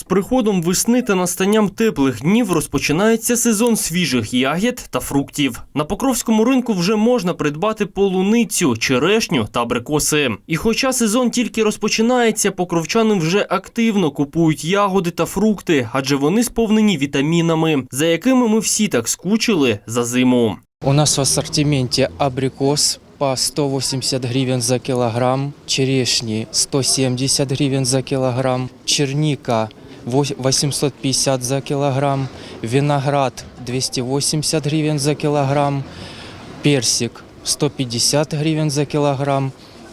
З приходом весни та настанням теплих днів розпочинається сезон свіжих ягід та фруктів. На Покровському ринку вже можна придбати полуницю, черешню та абрикоси. І хоча сезон тільки розпочинається, покровчани вже активно купують ягоди та фрукти, адже вони сповнені вітамінами, за якими ми всі так скучили за зиму. У нас в ассортименте абрикос по 180 гривен за килограмм, черешни 170 гривен за килограмм, черника вось- 850 за килограмм, виноград 280 гривен за килограмм, персик 150 гривен за килограмм,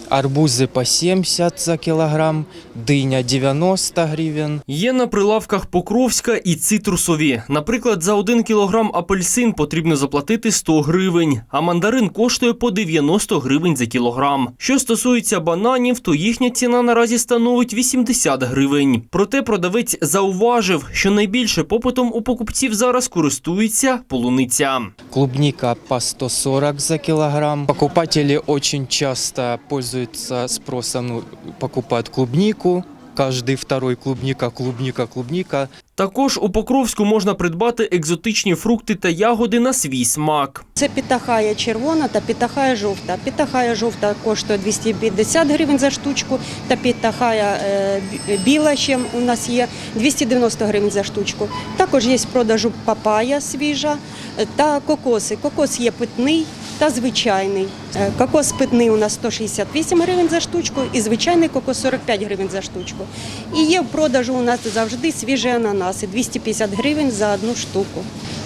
арбузы по 70 за килограмм, дыня 90 гривен, Є на прилавках Покровська і цитрусові. Наприклад, за 1 кілограм апельсин потрібно заплатити 100 гривень, а мандарин коштує по 90 гривень за кілограм. Що стосується бананів, то їхня ціна наразі становить 80 гривень. Проте продавець зауважив, що найбільше попитом у покупців зараз користується полуниця. Клубника по 140 за килограмм. Покупатели очень часто пользуются спросом, ну, покупают клубнику. Каждый второй клубника, клубника, клубника. Також у Покровську можна придбати екзотичні фрукти та ягоди на свій смак. Це пітахая червона та пітахая жовта. Пітахая жовта коштує 250 гривень за штучку, та пітахая е, біла ще у нас є 290 гривень за штучку. Також є в продажу папая свіжа е, та кокоси. Кокос є питний та звичайний. Е, Кокос питний у нас 168 гривень за штучку і звичайний кокос 45 гривень за штучку. І є в продажу у нас завжди свіжі ананаси 250 гривень за одну штуку.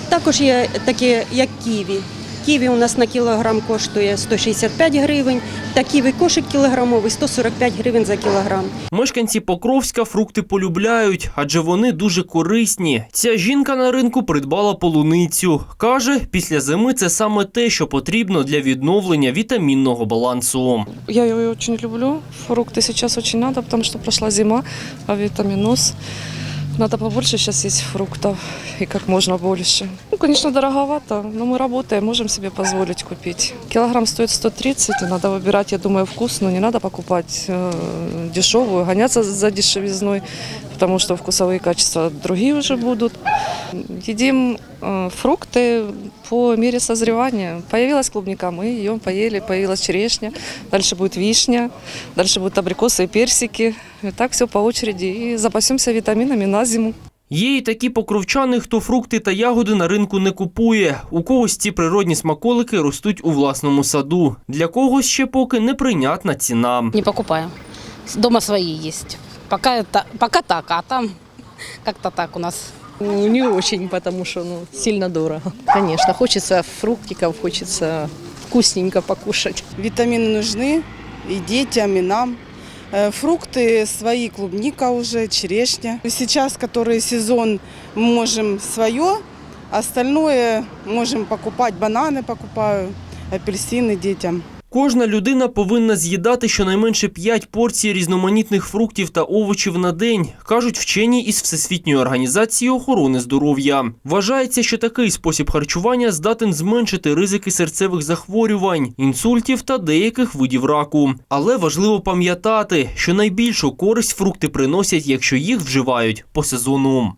Також є такі, як ківі. Ківі у нас на кілограм коштує 165 гривень, та ківі кошик кілограмовий 145 гривень за кілограм. Мешканці Покровська фрукти полюбляють, адже вони дуже корисні. Ця жінка на ринку придбала полуницю. Каже, після зими це саме те, що потрібно для відновлення вітамінного балансу. Я ее очень люблю. Фрукты сейчас очень надо, потому что прошла зима, а витаминоз. Надо побольше сейчас есть фруктов и как можно больше. Ну, конечно, дороговато, но мы работаем, можем себе позволить купить. Килограмм стоит 130, и надо выбирать, я думаю, вкусную. Не надо покупать э, дешевую, гоняться за дешевизной, потому что вкусовые качества другие уже будут. Едим э, фрукты по мере созревания. Появилась клубника, мы ее поели, появилась черешня, дальше будет вишня, дальше будут абрикосы и персики. И так все по очереди. И запасемся витаминами на зиму. Є і такі покровчани, хто фрукти та ягоди на ринку не купує. У когось ці природні смаколики ростуть у власному саду. Для когось ще поки неприйнятна ціна. Не покупаю. Дома свои есть. Пока, это, пока так, а там как-то так у нас. Ну, Не очень, потому что ну, сильно дорого. Конечно, хочется фруктиков, хочется вкусненько покушать. Витамины нужны и детям, и нам. Э, Фрукты свои, клубника уже, черешня. Сейчас, который сезон, мы можем свое, остальное можем покупать, бананы покупаю, апельсины детям. Кожна людина повинна з'їдати щонайменше 5 порцій різноманітних фруктів та овочів на день, кажуть вчені із Всесвітньої організації охорони здоров'я. Вважається, що такий спосіб харчування здатен зменшити ризики серцевих захворювань, інсультів та деяких видів раку. Але важливо пам'ятати, що найбільшу користь фрукти приносять, якщо їх вживають по сезону.